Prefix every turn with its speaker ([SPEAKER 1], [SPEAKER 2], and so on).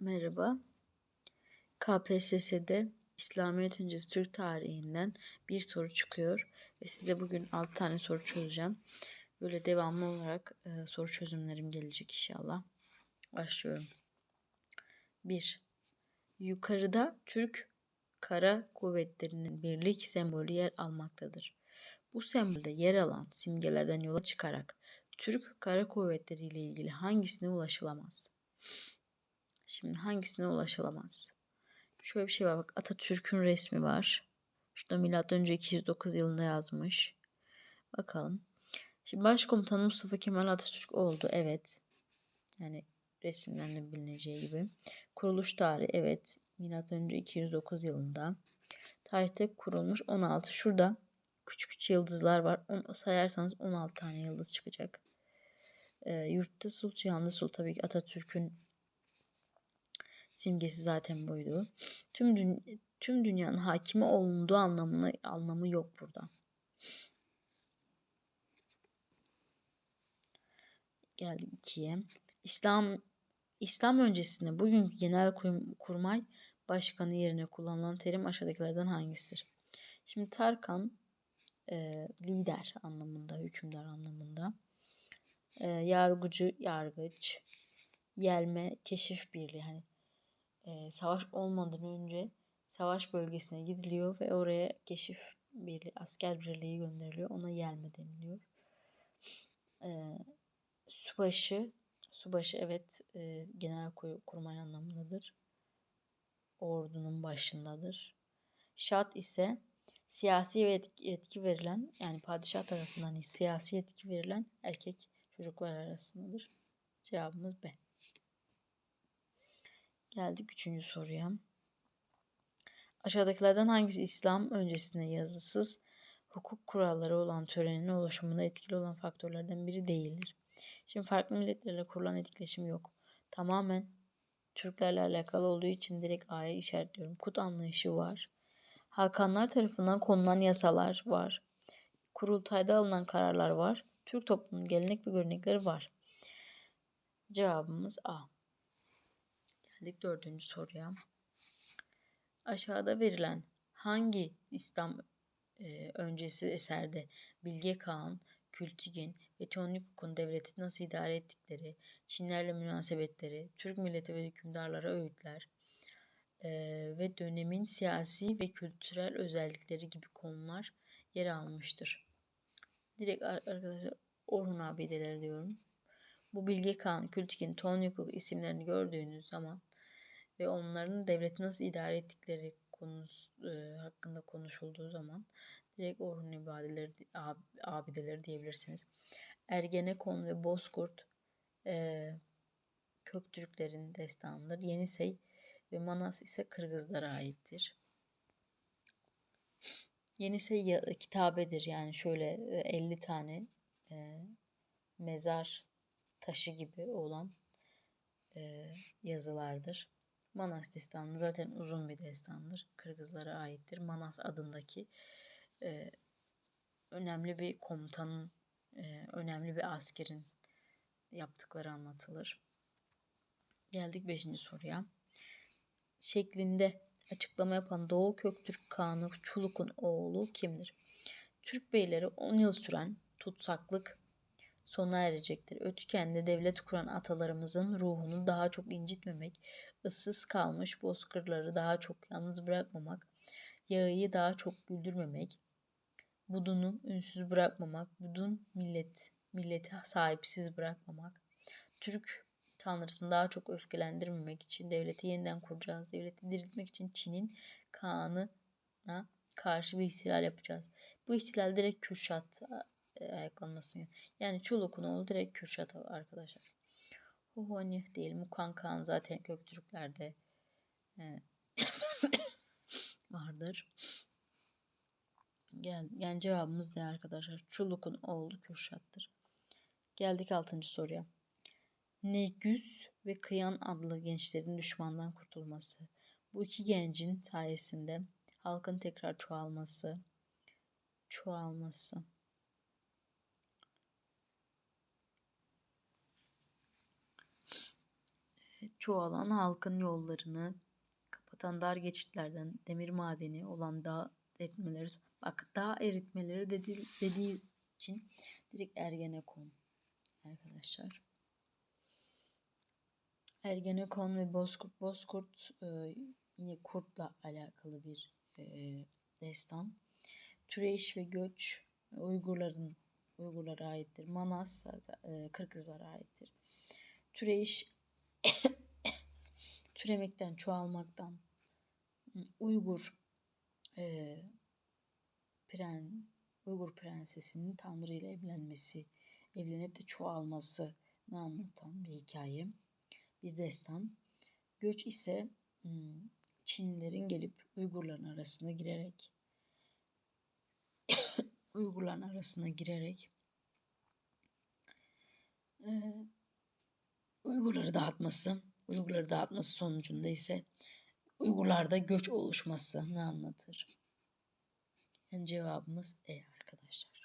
[SPEAKER 1] Merhaba. KPSS'de İslamiyet öncesi Türk tarihinden bir soru çıkıyor ve size bugün 6 tane soru çözeceğim. Böyle devamlı olarak e, soru çözümlerim gelecek inşallah. Başlıyorum. 1. Yukarıda Türk Kara Kuvvetleri'nin birlik sembolü yer almaktadır. Bu sembolde yer alan simgelerden yola çıkarak Türk Kara Kuvvetleri ile ilgili hangisine ulaşılamaz? Şimdi hangisine ulaşılamaz? Şöyle bir şey var bak Atatürk'ün resmi var. Şurada milattan önce 209 yılında yazmış. Bakalım. Şimdi Başkomutan Mustafa Kemal Atatürk oldu. Evet. Yani resimden de bilineceği gibi. Kuruluş tarihi evet. Milattan önce 209 yılında. Tarihte kurulmuş 16. Şurada küçük küçük yıldızlar var. Onu sayarsanız 16 tane yıldız çıkacak. E, yurtta sul, cihanda sul tabii ki Atatürk'ün simgesi zaten buydu. Tüm dün tüm dünyanın hakimi olunduğu anlamına anlamı yok burada. Geldik ikiye. İslam İslam öncesinde bugünkü genel kurmay başkanı yerine kullanılan terim aşağıdakilerden hangisidir? Şimdi Tarkan e, lider anlamında, hükümdar anlamında. E, yargıcı, yargıç, yelme, keşif birliği. Hani e, savaş olmadan önce savaş bölgesine gidiliyor ve oraya keşif birliği, asker birliği gönderiliyor. Ona yelme deniliyor. E, subaşı, subaşı evet e, genel kurmay anlamındadır. Ordunun başındadır. Şat ise siyasi ve etki, verilen yani padişah tarafından siyasi etki verilen erkek çocuklar arasındadır. Cevabımız B. Geldik üçüncü soruya. Aşağıdakilerden hangisi İslam öncesinde yazısız hukuk kuralları olan törenin oluşumunda etkili olan faktörlerden biri değildir? Şimdi farklı milletlerle kurulan etkileşim yok. Tamamen Türklerle alakalı olduğu için direkt A'ya işaretliyorum. Kut anlayışı var. Hakanlar tarafından konulan yasalar var. Kurultayda alınan kararlar var. Türk toplumunun gelenek ve görenekleri var. Cevabımız A. Geldik dördüncü soruya. Aşağıda verilen hangi İslam e, öncesi eserde Bilge Kağan, Kültigin ve Teonikuk'un devleti nasıl idare ettikleri, Çinlerle münasebetleri, Türk milleti ve hükümdarlara öğütler e, ve dönemin siyasi ve kültürel özellikleri gibi konular yer almıştır. Direkt arkadaşlar Orhun abideleri diyorum. Bu Bilge Kağan, Kültigin, Teonikuk isimlerini gördüğünüz zaman ve onların devleti nasıl idare ettikleri konusu e, hakkında konuşulduğu zaman direkt Orhun ibadeleri, ab, abideleri diyebilirsiniz. Ergenekon ve Bozkurt e, Köktürklerin destanıdır. Yenisey ve Manas ise Kırgızlara aittir. Yenisey kitabedir yani şöyle 50 e, tane e, mezar taşı gibi olan e, yazılardır. Manas destanı zaten uzun bir destandır. Kırgızlara aittir. Manas adındaki e, önemli bir komutanın, e, önemli bir askerin yaptıkları anlatılır. Geldik 5. soruya. Şeklinde açıklama yapan Doğu Köktürk Kağanı Çuluk'un oğlu kimdir? Türk beyleri 10 yıl süren tutsaklık sona erecektir. Ötükende devlet kuran atalarımızın ruhunu daha çok incitmemek, ıssız kalmış bozkırları daha çok yalnız bırakmamak, yağıyı daha çok güldürmemek, budunu ünsüz bırakmamak, budun millet, milleti sahipsiz bırakmamak, Türk tanrısını daha çok öfkelendirmemek için devleti yeniden kuracağız. Devleti diriltmek için Çin'in Kaan'ına karşı bir ihtilal yapacağız. Bu ihtilal direkt Kürşat e, ayaklanması. Yani Çoluk'un oğlu direkt Kürşat arkadaşlar. Hohonih değil. Mukan Kağan zaten Göktürklerde e, vardır. Gel, yani cevabımız ne arkadaşlar? Çuluk'un oğlu Kürşat'tır. Geldik 6. soruya. Negüz ve Kıyan adlı gençlerin düşmandan kurtulması. Bu iki gencin sayesinde halkın tekrar çoğalması, çoğalması. Çoğalan halkın yollarını kapatan dar geçitlerden demir madeni olan dağ eritmeleri bak dağ eritmeleri dedi, dediği için direkt Ergenekon arkadaşlar. Ergenekon ve Bozkurt. Bozkurt e, yine kurtla alakalı bir e, destan. Türeyiş ve göç Uygurların Uygurlara aittir. Manas e, Kırgızlara aittir. Türeyiş türemekten, çoğalmaktan Uygur e, pren Uygur prensesinin Tanrı ile evlenmesi, evlenip de çoğalmasını anlatan bir hikaye, bir destan. Göç ise Çinlilerin gelip Uygurların arasına girerek Uygurların arasına girerek e, Uygurları dağıtması, Uygurları dağıtması sonucunda ise Uygurlarda göç oluşmasını anlatır. Yani cevabımız E arkadaşlar.